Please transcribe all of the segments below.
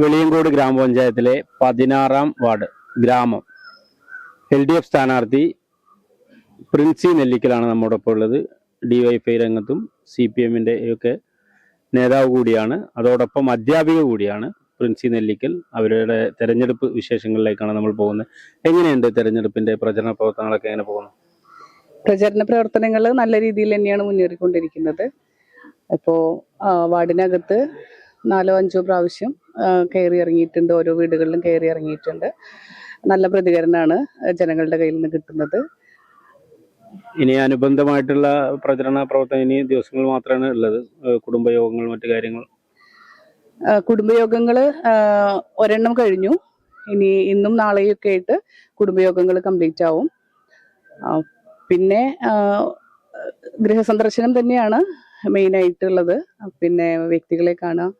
വെളിയങ്കോട് ഗ്രാമപഞ്ചായത്തിലെ പതിനാറാം വാർഡ് ഗ്രാമം. എൽ ഡി എഫ് സ്ഥാനാർത്ഥി പ്രിൻസി നെല്ലിക്കലാണ് നമ്മോടൊപ്പം ഉള്ളത്. ഡിവൈഫൈ രംഗത്തും സി പി എമ്മിന്റെ ഒക്കെ നേതാവ് കൂടിയാണ്. അതോടൊപ്പം അധ്യാപിക കൂടിയാണ് പ്രിൻസി നെല്ലിക്കൽ. അവരുടെ തെരഞ്ഞെടുപ്പ് വിശേഷങ്ങളിലേക്കാണ് നമ്മൾ പോകുന്നത്. എങ്ങനെയുണ്ട് തെരഞ്ഞെടുപ്പിന്റെ പ്രചരണ പ്രവർത്തനങ്ങളൊക്കെ എങ്ങനെ പോകുന്നു? പ്രചരണ പ്രവർത്തനങ്ങൾ നല്ല രീതിയിൽ തന്നെയാണ് മുന്നേറിക്കൊണ്ടിരിക്കുന്നത്. ഇപ്പോൾ വാർഡിനകത്ത് നാലോ അഞ്ചോ പ്രാവശ്യം കയറി ഇറങ്ങിയിട്ടുണ്ട്. ഓരോ വീടുകളിലും കയറി ഇറങ്ങിയിട്ടുണ്ട്. നല്ല പ്രതികരണമാണ് ജനങ്ങളുടെ കയ്യിൽ നിന്ന് കിട്ടുന്നത്. ഇനി അനുബന്ധമായിട്ടുള്ള പ്രചരണ പ്രവർത്തനം ഇനി ദിവസങ്ങൾ മാത്രമാണ് ഉള്ളത്. കുടുംബയോഗങ്ങൾ മറ്റു കാര്യങ്ങൾ? കുടുംബയോഗങ്ങൾ ഒരെണ്ണം കഴിഞ്ഞു. ഇനി ഇന്നും നാളെയും ഒക്കെ ആയിട്ട് കുടുംബയോഗങ്ങൾ കംപ്ലീറ്റ് ആവും. പിന്നെ ഗൃഹസന്ദർശനം തന്നെയാണ് മെയിൻ ആയിട്ടുള്ളത് പിന്നെ വ്യക്തികളെ കാണാം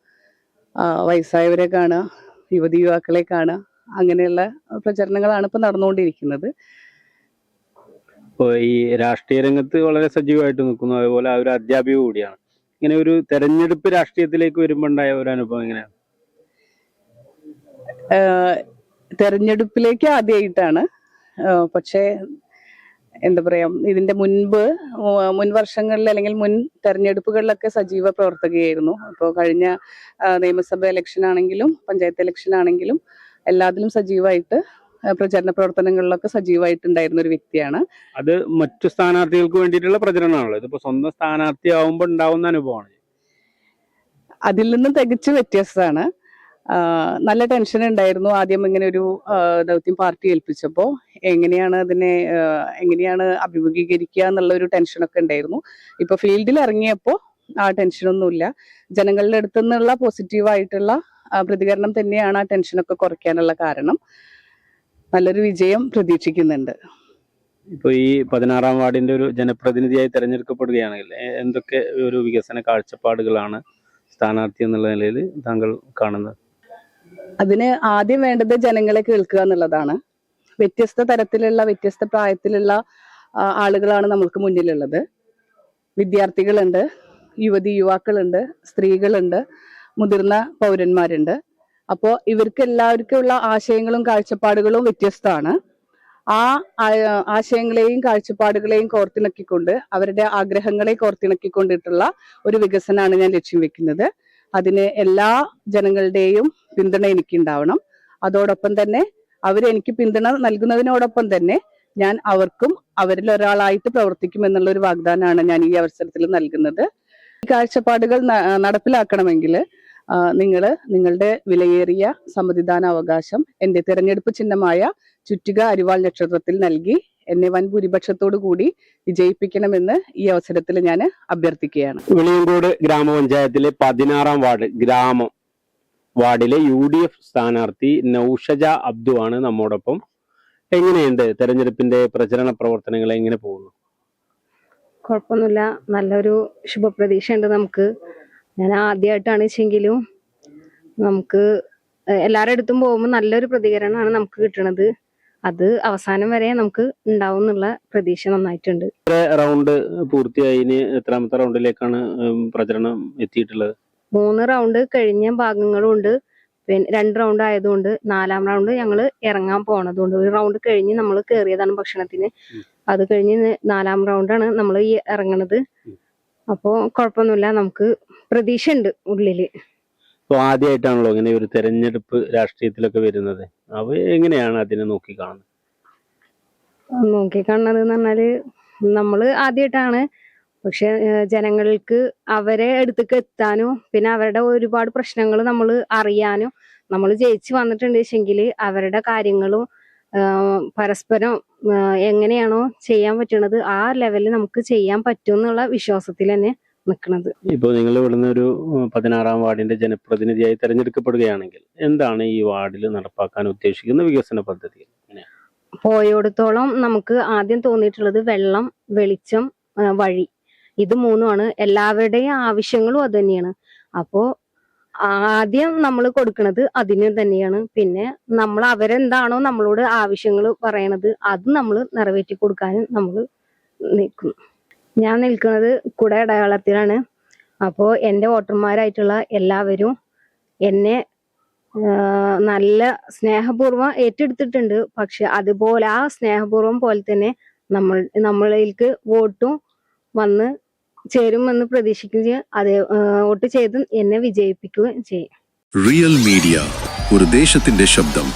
വയസ്സായവരെ കാണുക യുവതി യുവാക്കളെ കാണുക അങ്ങനെയുള്ള പ്രചരണങ്ങളാണ് ഇപ്പൊ നടന്നുകൊണ്ടിരിക്കുന്നത്. ഇപ്പോൾ ഈ രാഷ്ട്രീയ രംഗത്ത് വളരെ സജീവമായിട്ട് നിൽക്കുന്നു. അതുപോലെ ആ ഒരു അധ്യാപിക കൂടിയാണ്. ഇങ്ങനെ ഒരു തെരഞ്ഞെടുപ്പ് രാഷ്ട്രീയത്തിലേക്ക് വരുമ്പോൾ ഉണ്ടായ ഒരു അനുഭവം എങ്ങനെയാണ്? തെരഞ്ഞെടുപ്പിലേക്ക് ആദ്യമായിട്ടാണ് പക്ഷേ എന്താ പറയാ ഇതിന്റെ മുൻപ് മുൻ വർഷങ്ങളിൽ അല്ലെങ്കിൽ മുൻ തെരഞ്ഞെടുപ്പുകളിലൊക്കെ സജീവ പ്രവർത്തകയായിരുന്നു. അപ്പോൾ കഴിഞ്ഞ നിയമസഭ ഇലക്ഷൻ ആണെങ്കിലും പഞ്ചായത്ത് ഇലക്ഷൻ ആണെങ്കിലും എല്ലാത്തിലും സജീവമായിട്ട് പ്രചരണ പ്രവർത്തനങ്ങളിലൊക്കെ സജീവമായിട്ടുണ്ടായിരുന്ന ഒരു വ്യക്തിയാണ്. അത് മറ്റു സ്ഥാനാർത്ഥികൾക്ക് വേണ്ടിയിട്ടുള്ള പ്രചരണമാണല്ലോ. ഇതിപ്പോ സ്വന്തം സ്ഥാനാർത്ഥി ആവുമ്പോൾ ഉണ്ടാവുന്ന അനുഭവമാണ്. അതിൽ നിന്നും തികച്ചു വ്യത്യസ്തമാണ്. നല്ല ടെൻഷൻ ഉണ്ടായിരുന്നു. ആദ്യം ഇങ്ങനെ ഒരു ദൗത്യം പാർട്ടി ഏൽപ്പിച്ചപ്പോൾ എങ്ങനെയാണ് അതിനെ എങ്ങനെയാണ് അഭിമുഖീകരിക്കുക എന്നുള്ള ഒരു ടെൻഷനൊക്കെ ഉണ്ടായിരുന്നു. ഇപ്പൊ ഫീൽഡിൽ ഇറങ്ങിയപ്പോൾ ആ ടെൻഷനൊന്നുമില്ല ജനങ്ങളുടെ അടുത്തു നിന്നുള്ള പോസിറ്റീവായിട്ടുള്ള പ്രതികരണം തന്നെയാണ് ആ ടെൻഷനൊക്കെ കുറയ്ക്കാനുള്ള കാരണം. നല്ലൊരു വിജയം പ്രതീക്ഷിക്കുന്നുണ്ട്. ഇപ്പൊ ഈ പതിനാറാം വാർഡിന്റെ ഒരു ജനപ്രതിനിധിയായി തെരഞ്ഞെടുക്കപ്പെടുകയാണെങ്കിൽ എന്തൊക്കെ ഒരു വികസന കാഴ്ചപ്പാടുകളാണ് സ്ഥാനാർത്ഥി എന്നുള്ള നിലയിൽ താങ്കൾ കാണുന്നത്? അതിന് ആദ്യം വേണ്ടത് ജനങ്ങളെ കേൾക്കുക എന്നുള്ളതാണ്. വ്യത്യസ്ത തരത്തിലുള്ള വ്യത്യസ്ത പ്രായത്തിലുള്ള ആളുകളാണ് നമ്മൾക്ക് മുന്നിലുള്ളത്. വിദ്യാർത്ഥികളുണ്ട് യുവതി യുവാക്കളുണ്ട് സ്ത്രീകളുണ്ട് മുതിർന്ന പൗരന്മാരുണ്ട്. അപ്പോൾ ഇവർക്ക് എല്ലാവർക്കുമുള്ള ആശയങ്ങളും കാഴ്ചപ്പാടുകളും വ്യത്യസ്തമാണ്. ആ ആശയങ്ങളെയും കാഴ്ചപ്പാടുകളെയും കോർത്തിണക്കിക്കൊണ്ട് അവരുടെ ആഗ്രഹങ്ങളെ കോർത്തിണക്കിക്കൊണ്ടിട്ടുള്ള ഒരു വികസനമാണ് ഞാൻ ലക്ഷ്യം വെക്കുന്നത്. അതിന് എല്ലാ ജനങ്ങളുടെയും പിന്തുണ എനിക്ക് ഉണ്ടാവണം അതോടൊപ്പം തന്നെ അവരെനിക്ക് പിന്തുണ നൽകുന്നതിനോടൊപ്പം തന്നെ ഞാൻ അവർക്കും അവരിൽ ഒരാളായിട്ട് പ്രവർത്തിക്കും എന്നുള്ള ഒരു വാഗ്ദാനമാണ് ഞാൻ ഈ അവസരത്തിൽ നൽകുന്നത്. ഈ കാഴ്ചപ്പാടുകൾ നടപ്പിലാക്കണമെങ്കിൽ നിങ്ങൾ നിങ്ങളുടെ വിലയേറിയ സമ്മതിദാന അവകാശം എന്റെ തിരഞ്ഞെടുപ്പ് ചിഹ്നമായ ചുറ്റിക അരിവാൾ നക്ഷത്രത്തിൽ നൽകി എന്നെ വൻ ഭൂരിപക്ഷത്തോടു കൂടി വിജയിപ്പിക്കണമെന്ന് ഈ അവസരത്തിൽ ഞാൻ അഭ്യർത്ഥിക്കുകയാണ്. വെളിയങ്കോട് ഗ്രാമപഞ്ചായത്തിലെ പതിനാറാം വാർഡ് ഗ്രാമം വാർഡിലെ യു ഡി എഫ് സ്ഥാനാർത്ഥി നൌഷജ അബ്ദു ആണ് നമ്മോടൊപ്പം. എങ്ങനെയുണ്ട് തെരഞ്ഞെടുപ്പിന്റെ പ്രചരണ പ്രവർത്തനങ്ങൾ എങ്ങനെ പോകുന്നു? കുഴപ്പമൊന്നുമില്ല. നല്ലൊരു ശുഭപ്രതീക്ഷയുണ്ട് നമുക്ക്. ഞാൻ ആദ്യമായിട്ടാണ് വെച്ചെങ്കിലും നമുക്ക് എല്ലാവരുടെ അടുത്തും പോകുമ്പോൾ നല്ലൊരു പ്രതികരണമാണ് നമുക്ക് കിട്ടുന്നത് അത് അവസാനം വരെ നമുക്ക് ഉണ്ടാവും എന്നുള്ള പ്രതീക്ഷ നന്നായിട്ടുണ്ട്. റൗണ്ട് പൂർത്തിയായി? എത്രാമത്തെ റൗണ്ടിലേക്കാണ് പ്രചരണം എത്തിയിട്ടുള്ളത്? മൂന്ന് റൗണ്ട് കഴിഞ്ഞ ഭാഗങ്ങളും ഉണ്ട് പിന്നെ രണ്ട് റൗണ്ട് ആയതുകൊണ്ട് നാലാം റൗണ്ട് ഞങ്ങൾ ഇറങ്ങാൻ പോണതുകൊണ്ട് ഒരു റൗണ്ട് കഴിഞ്ഞ് നമ്മൾ കയറിയതാണ് ഭക്ഷണത്തിന്. അത് കഴിഞ്ഞ് നാലാം റൗണ്ടാണ് നമ്മൾ ഈ ഇറങ്ങണത്. അപ്പോൾ അപ്പോ കുഴപ്പമൊന്നുമില്ല. നമുക്ക് പ്രതീക്ഷ ഉണ്ട് ഉള്ളിൽ. അപ്പോൾ ആദ്യമായിട്ടാണല്ലോ ഇങ്ങനെ ഒരു തെരഞ്ഞെടുപ്പ് രാഷ്ട്രീയത്തിലൊക്കെ വരുന്നത്. അവ എങ്ങനെയാണ് അതിനെ നോക്കി കാണുന്നത് നോക്കിക്കാണുന്നത് എന്ന് പറഞ്ഞാൽ നമ്മൾ ആദ്യമായിട്ടാണ് പക്ഷെ ജനങ്ങൾക്ക് അവരെ അടുത്തേക്ക് എത്താനും പിന്നെ അവരുടെ ഒരുപാട് പ്രശ്നങ്ങൾ നമ്മൾ അറിയാനും നമ്മൾ ജയിച്ചു വന്നിട്ടുണ്ട്. വെച്ചെങ്കിൽ അവരുടെ കാര്യങ്ങളും പരസ്പരം എങ്ങനെയാണോ ചെയ്യാൻ പറ്റുന്നത് ആ ലെവലിൽ നമുക്ക് ചെയ്യാൻ പറ്റും എന്നുള്ള വിശ്വാസത്തിൽ തന്നെ നിൽക്കുന്നത്. ഇപ്പോൾ നിങ്ങൾ ഇവിടുന്ന് ഒരു പതിനാറാം വാർഡിന്റെ ജനപ്രതിനിധിയായി തെരഞ്ഞെടുക്കപ്പെടുകയാണെങ്കിൽ എന്താണ് ഈ വാർഡിൽ നടപ്പാക്കാൻ ഉദ്ദേശിക്കുന്ന വികസന പദ്ധതി പോയോടത്തോളം നമുക്ക് ആദ്യം തോന്നിയിട്ടുള്ളത് വെള്ളം വെളിച്ചം വഴി. ഇത് മൂന്നുമാണ്. എല്ലാവരുടെയും ആവശ്യങ്ങളും അത് തന്നെയാണ്. അപ്പോ ആദ്യം നമ്മൾ കൊടുക്കുന്നത് അതിന് തന്നെയാണ്. പിന്നെ നമ്മൾ അവരെന്താണോ നമ്മളോട് ആവശ്യങ്ങൾ പറയണത് അത് നമ്മൾ നിറവേറ്റി കൊടുക്കാനും നമ്മൾ നിൽക്കും ഞാൻ നിൽക്കുന്നത് കുട അടയാളത്തിലാണ്. അപ്പോൾ എന്റെ വോട്ടർമാരായിട്ടുള്ള എല്ലാവരും എന്നെ നല്ല സ്നേഹപൂർവം ഏറ്റെടുത്തിട്ടുണ്ട്. പക്ഷെ അതുപോലെ ആ സ്നേഹപൂർവം പോലെ തന്നെ നമ്മൾ നമ്മളിലേക്ക് വോട്ടും വന്ന് ചേരുമെന്ന് പ്രതീക്ഷിക്കുകയും അതേ വോട്ട് ചെയ്ത് എന്നെ വിജയിപ്പിക്കുകയും ചെയ്യും. റിയൽ മീഡിയ ഒരു ദേശത്തിന്റെ ശബ്ദം.